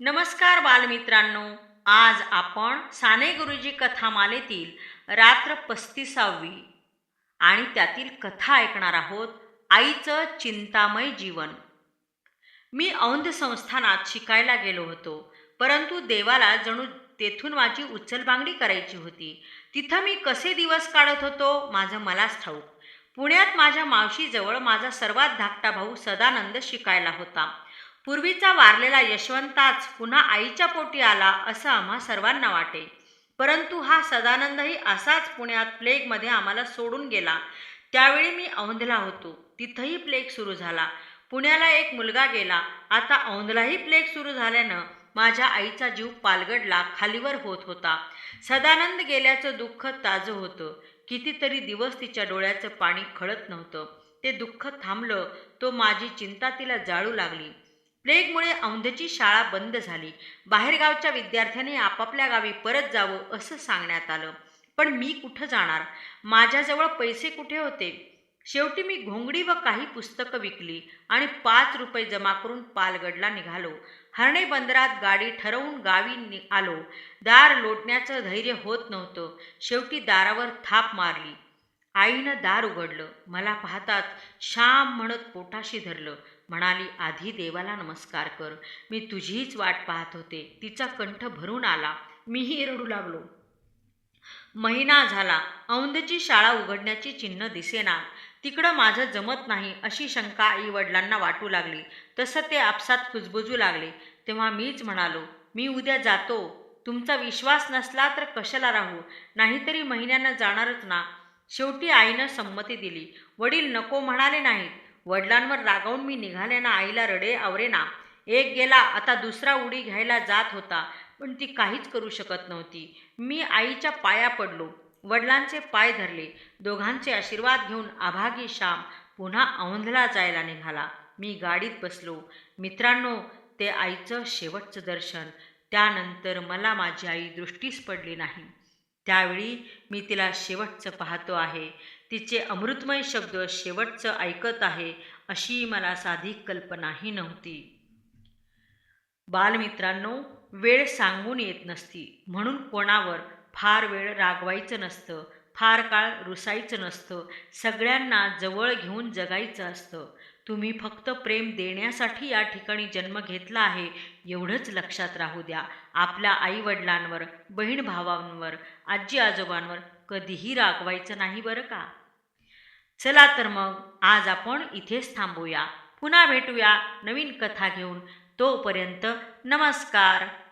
नमस्कार बालमित्रांनो. आज आपण साने गुरुजी कथामालेतील रात्र पस्तीसावी आणि त्यातील कथा ऐकणार आहोत आईचं चिंतामय जीवन. मी औंध संस्थानात शिकायला गेलो होतो परंतु देवाला जणू तेथून माझी उचलबांगडी करायची होती. तिथं मी कसे दिवस काढत होतो माझं मलाच ठाऊक. पुण्यात माझ्या मावशीजवळ माझा सर्वात धाकटा भाऊ सदानंद शिकायला होता. पूर्वीचा वारलेला यशवंताच पुन्हा आईच्या पोटी आला असं आम्हा सर्वांना वाटे. परंतु हा सदानंदही असाच पुण्यात प्लेगमध्ये आम्हाला सोडून गेला. त्यावेळी मी औंधला होतो. तिथंही प्लेग सुरू झाला. पुण्याला एक मुलगा गेला. आता औंधलाही प्लेग सुरू झाल्यानं माझ्या आईचा जीव पालगडला खालीवर होत होता. सदानंद गेल्याचं दुःख ताजं होतं. कितीतरी दिवस तिच्या डोळ्याचं पाणी खळत नव्हतं. ते दुःख थांबलं. तो माझी चिंता तिला जाळू लागली. प्लेगमुळे औंधची शाळा बंद झाली. बाहेरगावच्या विद्यार्थ्यांनी आपापल्या गावी परत जावं असं सांगण्यात आलं. पण मी कुठं जाणार? माझ्याजवळ पैसे कुठे होते? शेवटी मी घोंगडी व काही पुस्तकं विकली आणि पाच रुपये जमा करून पालगडला निघालो. हरणे बंदरात गाडी ठरवून गावी नि आलो. दार लोटण्याचं धैर्य होत नव्हतं. शेवटी दारावर थाप मारली. आईनं दार उघडलं. मला पाहतात श्याम म्हणत पोटाशी धरलं. म्हणाली आधी देवाला नमस्कार कर. मी तुझीच वाट पाहत होते. तिचा कंठ भरून आला. मीही रडू लागलो. महिना झाला. औंधची शाळा उघडण्याची चिन्ह दिसेना. तिकडं माझं जमत नाही अशी शंका आई वडिलांना वाटू लागली. तसं ते आपसात कुजबुजू लागले. तेव्हा मीच म्हणालो मी उद्या जातो. तुमचा विश्वास नसला तर कशाला राहू? नाहीतरी महिन्यानं जाणारच ना. शेवटी आईनं संमती दिली. वडील नको म्हणाले नाहीत. वडिलांवर रागावून मी निघाल्यानं आईला रडे आवरेना एक गेला आता दुसरा उडी घ्यायला जात होता पण ती काहीच करू शकत नव्हती. मी आईच्या पाया पडलो. वडिलांचे पाय धरले. दोघांचे आशीर्वाद घेऊन आभागी श्याम पुन्हा औंधला जायला निघाला. मी गाडीत बसलो. मित्रांनो ते आईचं शेवटचं दर्शन. त्यानंतर मला माझी आई दृष्टीस पडली नाही. त्यावेळी मी तिला शेवटचं पाहतो आहे. तिचे अमृतमय शब्द शेवटचं ऐकत आहे अशी मला साधी कल्पनाही नव्हती. बालमित्रांनो वेळ सांगून येत नसती. म्हणून कोणावर फार वेळ रागवायचं नसतं. फार काळ रुसायचं नसतं. सगळ्यांना जवळ घेऊन जगायचं असतं. तुम्ही फक्त प्रेम देण्यासाठी या ठिकाणी जन्म घेतला आहे एवढंच लक्षात राहू द्या. आपल्या आईवडिलांवर बहीण भावांवर आजी आजोबांवर कधीही रागवायचं नाही बरं का? चला तर मग आज आपण इथेच थांबूया. पुन्हा भेटूया नवीन कथा घेऊन. तोपर्यंत नमस्कार.